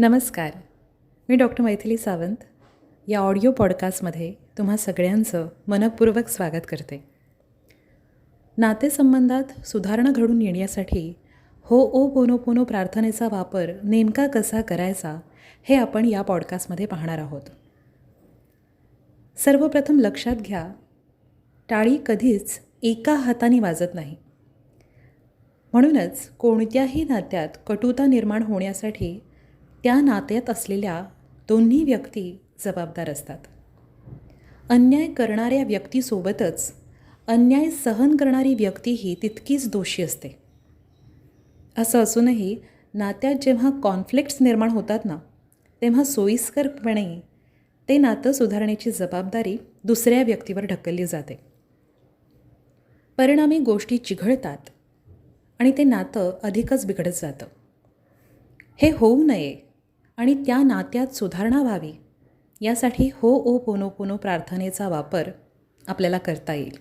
नमस्कार. मी डॉक्टर मैथिली सावंत. या ऑडिओ पॉडकास्टमध्ये तुम्हा सगळ्यांचं मनपूर्वक स्वागत करते. नातेसंबंधात सुधारणा घडून येण्यासाठी हो ओ पोनो पोनो प्रार्थनेचा वापर नेमका कसा करायचा हे आपण या पॉडकास्टमध्ये पाहणार आहोत. सर्वप्रथम लक्षात घ्या टाळी कधीच एका हाताने वाजत नाही. म्हणूनच कोणत्याही नात्यात कटुता निर्माण होण्यासाठी त्या नात्यात असलेल्या दोन्ही व्यक्ती जबाबदार असतात. अन्याय करणाऱ्या व्यक्तीसोबतच अन्याय सहन करणारी व्यक्तीही तितकीच दोषी असते. असं असूनही नात्यात जेव्हा कॉन्फ्लिक्ट्स निर्माण होतात ना तेव्हा सोयीस्करपणे ते नातं सुधारण्याची जबाबदारी दुसऱ्या व्यक्तीवर ढकलली जाते. परिणामी गोष्टी चिघळतात आणि ते नातं अधिकच बिघडत जातं. हे होऊ नये आणि त्या नात्यात सुधारणा व्हावी. यासाठी हो ओ पोनो पोनो प्रार्थनेचा वापर आपल्याला करता येईल.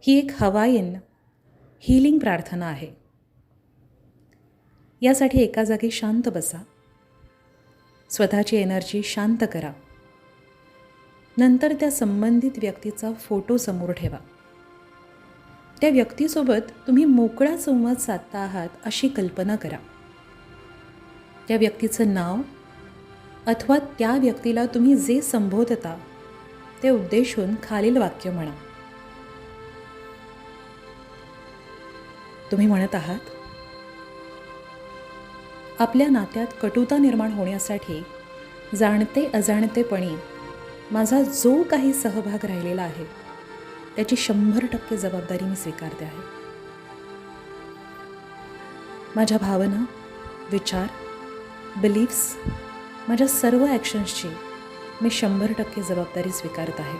ही एक हवाईन हिलिंग प्रार्थना आहे. यासाठी एका जागी शांत बसा. स्वतःची एनर्जी शांत करा. नंतर त्या संबंधित व्यक्तीचा फोटो समोर ठेवा. त्या व्यक्तीसोबत तुम्ही मोकळा संवाद साधता आहात अशी कल्पना करा. त्या व्यक्तीचं नाव अथवा त्या व्यक्तीला तुम्ही जे संबोधता ते उद्देशून खालील वाक्य म्हणा. तुम्ही म्हणत आहात आपल्या नात्यात कटुता निर्माण होण्यासाठी जाणते अजाणतेपणी माझा जो काही सहभाग राहिलेला आहे त्याची शंभर टक्के जबाबदारी मी स्वीकारते आहे. माझ्या भावना विचार बिलीफ्स माझ्या सर्व ॲक्शन्सची मी शंभर टक्के जबाबदारी स्वीकारत आहे.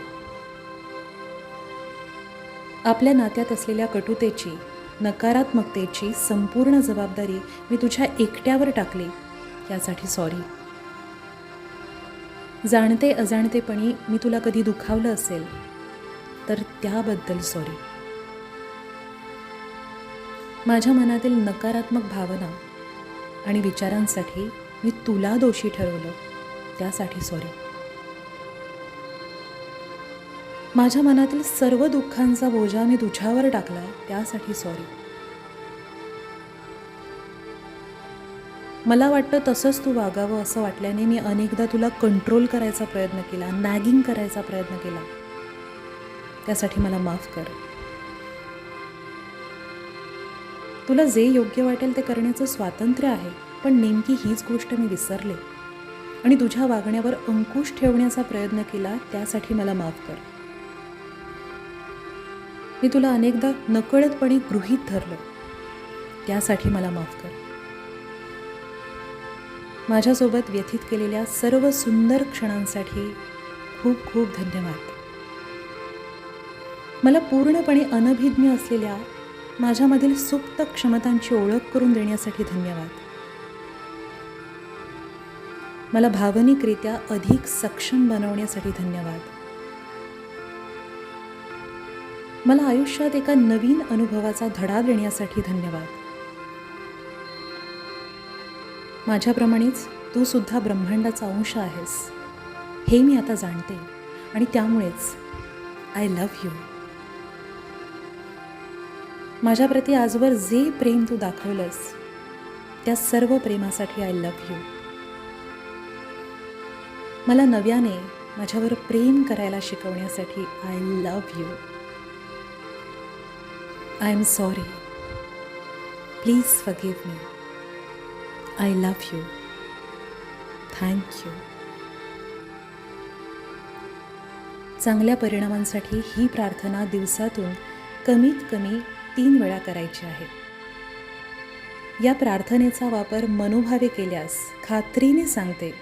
आपल्या नात्यात असलेल्या कटुतेची नकारात्मकतेची संपूर्ण जबाबदारी मी तुझ्या एकट्यावर टाकली यासाठी सॉरी जाणते अजाणतेपणी मी तुला कधी दुखावलं असेल तर त्याबद्दल सॉरी माझ्या मनातील नकारात्मक भावना आणि विचारांसाठी मी तुला दोषी ठरवलं. त्यासाठी सॉरी माझ्या मनातील सर्व दुःखांचा बोजा मी तुझ्यावर टाकला त्यासाठी सॉरी मला वाटतं तसंच तू वागावं असं वाटल्याने मी अनेकदा तुला कंट्रोल करायचा प्रयत्न केला नॅगिंग करायचा प्रयत्न केला. त्यासाठी मला माफ कर. तुला जे योग्य वाटेल ते करण्याचं स्वातंत्र्य आहे पण नेमकी हीच गोष्ट मी विसरले. आणि तुझ्या वागण्यावर अंकुश ठेवण्याचा प्रयत्न केला त्यासाठी मला माफ कर. मी तुला अनेकदा नकळतपणे गृहीत धरलं. त्यासाठी मला माफ कर. माझ्यासोबत व्यथित केलेल्या सर्व सुंदर क्षणांसाठी खूप खूप धन्यवाद. मला पूर्णपणे अनभिज्ञ असलेल्या माझ्यामधील सुप्त क्षमतांची ओळख करून देण्यासाठी धन्यवाद. मला भावनिकरित्या अधिक सक्षम बनवण्यासाठी धन्यवाद. मला आयुष्यात एका नवीन अनुभवाचा धडा देण्यासाठी धन्यवाद. माझ्याप्रमाणेच तू सुद्धा ब्रह्मांडाचा अंश आहेस. हे मी आता जाणते आणि त्यामुळेच आय लव्ह यू माझ्याप्रती आजवर जे प्रेम तू दाखवलंस त्या सर्व प्रेमासाठी आय लव्ह यू मला नव्याने माझ्यावर प्रेम करायला शिकवण्यासाठी I love you I am sorry please forgive me I love you thank you चांगल्या परिणामांसाठी ही प्रार्थना दिवसातून कमीत कमी तीन वेळा करायची आहे. या प्रार्थनेचा वापर मनोभावे केल्यास खात्रीने सांगते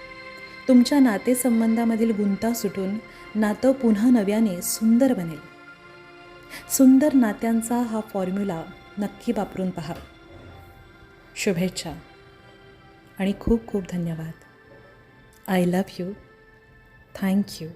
तुमच्या नातेसंबंधामधील गुंता सुटून नातं पुन्हा नव्याने सुंदर बनेल. सुंदर नात्यांचा हा फॉर्म्युला नक्की वापरून पहा. शुभेच्छा आणि खूप खूप धन्यवाद. I love you thank you